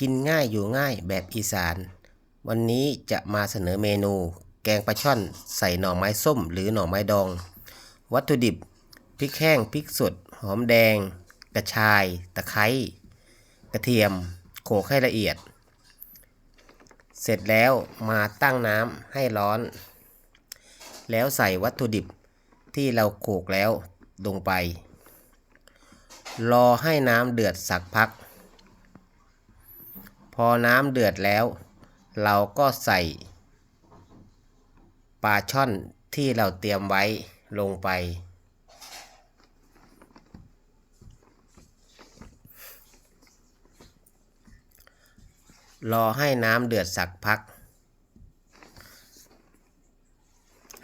กินง่ายอยู่ง่ายแบบอีสาน วันนี้จะมาเสนอเมนู แกงปลาช่อน ใส่หน่อไม้ส้มหรือหน่อไม้ดอง วัตถุดิบพริกแห้งพริกสด หอมแดง กระชาย ตะไคร้กระเทียม โขลกให้ละเอียด เสร็จแล้วมาตั้งน้ำให้ร้อน แล้วใส่วัตถุดิบที่เราโขลกแล้วลงไป รอให้น้ำเดือดสักพัก อน้ำเดือดแล้ว เราก็ใส่ปลาช่อนที่เราเตรียมไว้ลงไป รอให้น้ำเดือดสักพัก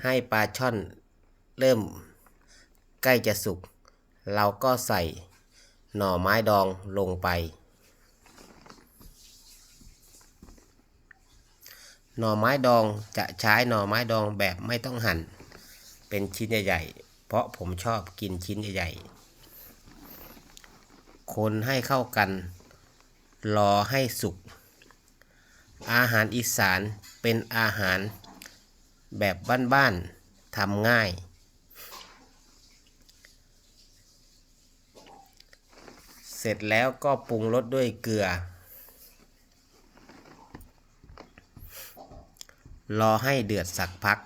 ให้ปลาช่อนเริ่มใกล้จะสุก เราก็ใส่หน่อไม้ดองลงไป หน่อไม้ดองจะใช้หน่อไม้ดองแบบไม่ต้องหั่น เป็นชิ้นใหญ่ๆ เพราะผมชอบกินชิ้นใหญ่ๆ คนให้เข้ากัน รอให้สุก อาหารอีสานเป็นอาหารแบบบ้านๆทำง่าย เสร็จแล้วก็ปรุงรสด้วยเกลือ รอให้เดือดสักพัก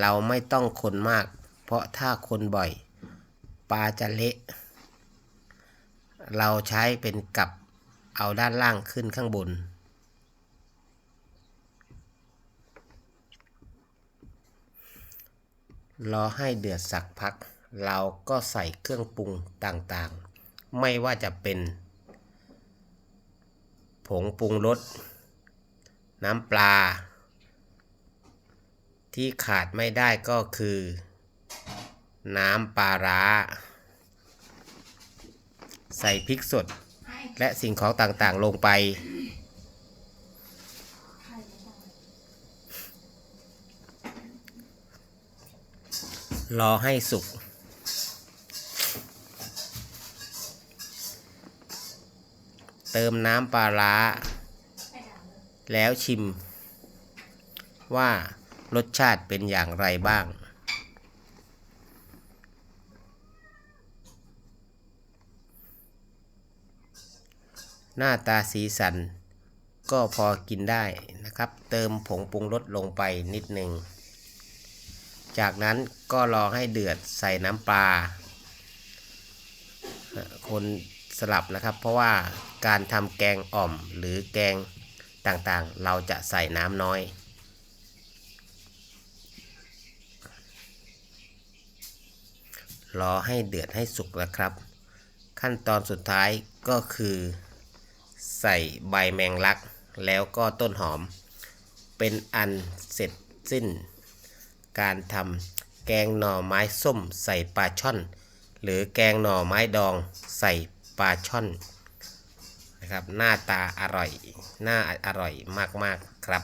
เราไม่ต้องคนมาก เพราะถ้าคนบ่อย ปลาจะเละ เราใช้เป็นกับเอาด้านล่างขึ้นข้างบน รอให้เดือดสักพัก เราก็ใส่เครื่องปรุงต่างๆ ไม่ว่าจะเป็น ผงปรุงรส น้ำปลา ที่ขาดไม่ได้ก็คือ น้ำปลาร้า ใส่พริกสด และสิ่งของต่างๆลงไป รอให้สุกเติมน้ำปลาร้า แล้วชิม ว่ารสชาติเป็นอย่างไรบ้าง หน้าตาสีสัน ก็พอกินได้นะครับ เติมผงปรุงรสลงไปนิดหนึ่ง จากนั้นก็รอให้เดือดใส่น้ำปลา คนสลับนะครับ เพราะว่าการทำแกงอ่อมหรือแกง ต่างๆ เราจะใส่น้ำน้อย รอให้เดือดให้สุกแล้วครับ ขั้นตอนสุดท้ายก็คือ ใส่ใบแมงลัก แล้วก็ต้นหอม เป็นอันเสร็จสิ้น การทำแกงหน่อไม้ส้มใส่ปลาช่อน หรือแกงหน่อไม้ดองใส่ปลาช่อน นะครับ หน้าตาอร่อย หน้าอร่อยมากๆครับ